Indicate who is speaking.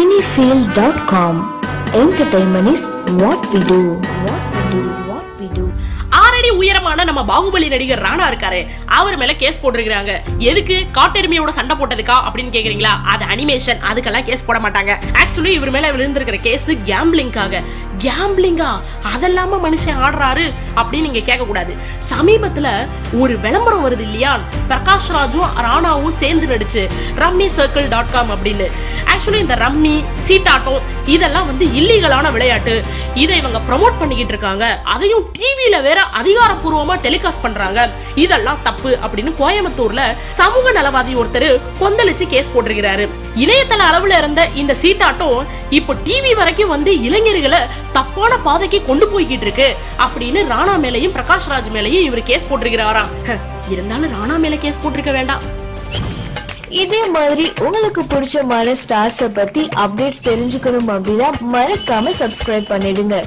Speaker 1: Cinefield.com. Entertainment is what we do. What we do. What we do.
Speaker 2: ஆறடி உயரமான நம்ம பாகுபலி நடிகர் ராணா இருக்காரு அவர் மேல கேஸ் போட்டிருக்காங்க எதுக்கு காட்டெருமையோட சண்டை போட்டதுக்கா அப்படின்னு கேக்குறீங்களா அது அனிமேஷன் அதுக்கெல்லாம் கேஸ் போட மாட்டாங்க ஆக்சுவலி இவர் மேல விழுந்திருக்கிற கேஸ் கேம்பிளிங்காக கேம்பிளிங்கா அதெல்லாம மனுஷன் ஆடுறாரு அப்படின்னு நீங்க கேட்க கூடாது சமீபத்துல ஒரு விளம்பரம் வருது இல்லையா? பிரகாஷ் ராஜும் ராணாவும் சேர்ந்து நடிச்சு ரம்மி சர்க்கிள் டாட் காம் அப்படின்னு. ஆக்சுவலி இந்த ரம்மி சீட்டாட்டம் இதெல்லாம் வந்து இல்லீகலான விளையாட்டு. இதை இவங்க ப்ரமோட் பண்ணிக்கிட்டு இருக்காங்க. அதையும் டிவியில வேற அதிகாரப்பூர்வமா டெலிகாஸ்ட் பண்றாங்க. இதெல்லாம் தப்பு அப்படின்னு கோயம்புத்தூர்ல சமூக நலவாதி ஒருத்தர் கொந்தளிச்சு கேஸ் போட்டிருக்கிறாரு. இணையதள அளவுல இருந்த இந்த சீட்டாட்டம் இப்போ டிவி வரைக்கும் வந்து இளைஞர்களை தப்பான பாதைக்கு கொண்டு போய்கிட்டு இருக்கு அப்படின்னு ராணா மேலையும் பிரகாஷ் ராஜ் மேலையும் இவர் கேஸ் போட்டிருக்கிறாராம் இருந்தாலும் ராணா மேல கேஸ் போட்டிருக்க வேண்டாம்.
Speaker 1: இதே மாதிரி உங்களுக்கு பிடிச்சமான ஸ்டார்ஸ பத்தி அப்டேட்ஸ் தெரிஞ்சுக்கணும் அப்படின்னா மறக்காம சப்ஸ்கிரைப் பண்ணிடுங்க.